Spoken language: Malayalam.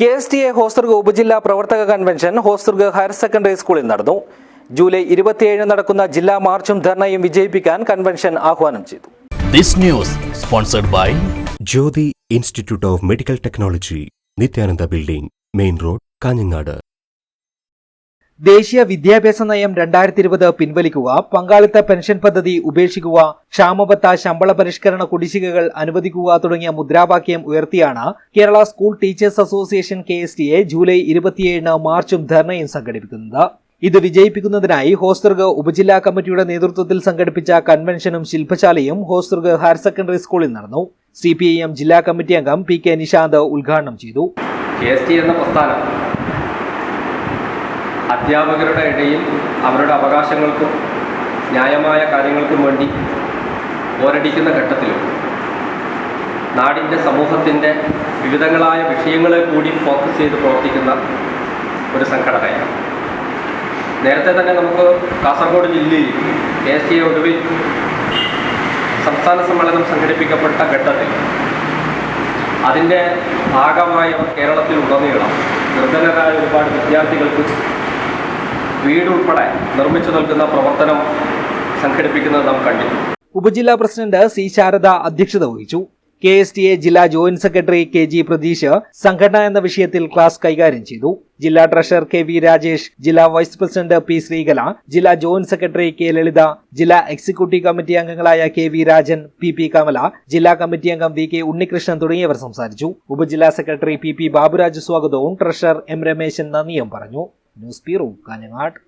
K S T A Hosdurg ഉപജില്ലാ പ്രവർത്തക കൺവെൻഷൻ ഹോസ്ദുർഗ് ഹയർ സെക്കൻഡറി സ്കൂളിൽ നടന്നു. ജൂലൈ ഇരുപത്തിയേഴ് നടക്കുന്ന ജില്ലാ മാർച്ചും ധർണയും വിജയിപ്പിക്കാൻ കൺവെൻഷൻ ആഹ്വാനം ചെയ്തു. This news sponsored by Jyothi institute of medical technology Nithyananda building main road Kanhangad. ദേശീയ വിദ്യാഭ്യാസ നയം രണ്ടായിരത്തി ഇരുപത് പിൻവലിക്കുക പങ്കാളിത്ത പെൻഷൻ പദ്ധതി ഉപേക്ഷിക്കുക ക്ഷാമബത്ത ശമ്പള പരിഷ്കരണ കുടിശ്ശികകൾ അനുവദിക്കുക തുടങ്ങിയ മുദ്രാവാക്യം ഉയർത്തിയാണ് Kerala school teachers association K S T A July ഇരുപത്തിയേഴിന് മാർച്ചും ധർണയും സംഘടിപ്പിക്കുന്നത്. ഇത് വിജയിപ്പിക്കുന്നതിനായി ഹോസ്ദുർഗ് ഉപജില്ലാ കമ്മിറ്റിയുടെ നേതൃത്വത്തിൽ സംഘടിപ്പിച്ച കൺവെൻഷനും ശില്പശാലയും ഹോസ്ദുർഗ് ഹയർ സെക്കൻഡറി സ്കൂളിൽ നടന്നു. സി പി ഐ എം ജില്ലാ കമ്മിറ്റി അംഗം പി കെ നിഷാന്ത് ഉദ്ഘാടനം ചെയ്തു. കെ എസ് ടി അധ്യാപകരുടെ ഇടയിൽ അവരുടെ അവകാശങ്ങൾക്കും ന്യായമായ കാര്യങ്ങൾക്കും വേണ്ടി പോരടിക്കുന്ന ഘട്ടത്തിലും നാടിന്റെ സമൂഹത്തിന്റെ വിവിധങ്ങളായ വിഷയങ്ങളെ കൂടി ഫോക്കസ് ചെയ്ത് പ്രവർത്തിക്കുന്ന ഒരു സംഘടനയാണ്. നേരത്തെ തന്നെ നമുക്ക് കാസർഗോഡ് ജില്ലയിൽ കെ എസ് ഒടുവിൽ സംസ്ഥാന സമ്മേളനം സംഘടിപ്പിക്കപ്പെട്ട ഘട്ടത്തിൽ അതിന്റെ ഭാഗമായ കേരളത്തിൽ ഉടനീളം നിർധനരായ ഒരുപാട് വിദ്യാർത്ഥികൾക്ക് വീടുൾപ്പെടെ നിർമ്മിച്ചു നൽകുന്ന പ്രവർത്തനം സംഘടിപ്പിക്കുന്നത് നാം കണ്ടു. ഉപജില്ലാ പ്രസിഡന്റ് സി ശാരദ അധ്യക്ഷത വഹിച്ചു. കെ എസ് ടി എ ജില്ലാ joint secretary K G Pratheesh സംഘടന എന്ന വിഷയത്തിൽ ക്ലാസ് കൈകാര്യം ചെയ്തു. ജില്ലാ ട്രഷറർ കെ വി രാജേഷ് ജില്ലാ വൈസ് പ്രസിഡന്റ് പി ശ്രീകല ജില്ലാ ജോയിന്റ് സെക്രട്ടറി കെ ലളിത ജില്ലാ എക്സിക്യൂട്ടീവ് കമ്മിറ്റി അംഗങ്ങളായ K V Rajan P P Kamala ജില്ലാ കമ്മിറ്റി അംഗം വി കെ ഉണ്ണികൃഷ്ണൻ തുടങ്ങിയവർ സംസാരിച്ചു. ഉപജില്ലാ സെക്രട്ടറി പി പി ബാബുരാജ് സ്വാഗതവും ട്രഷറർ എം രമേശൻ നന്ദിയും പറഞ്ഞു. News bureau Kanhangad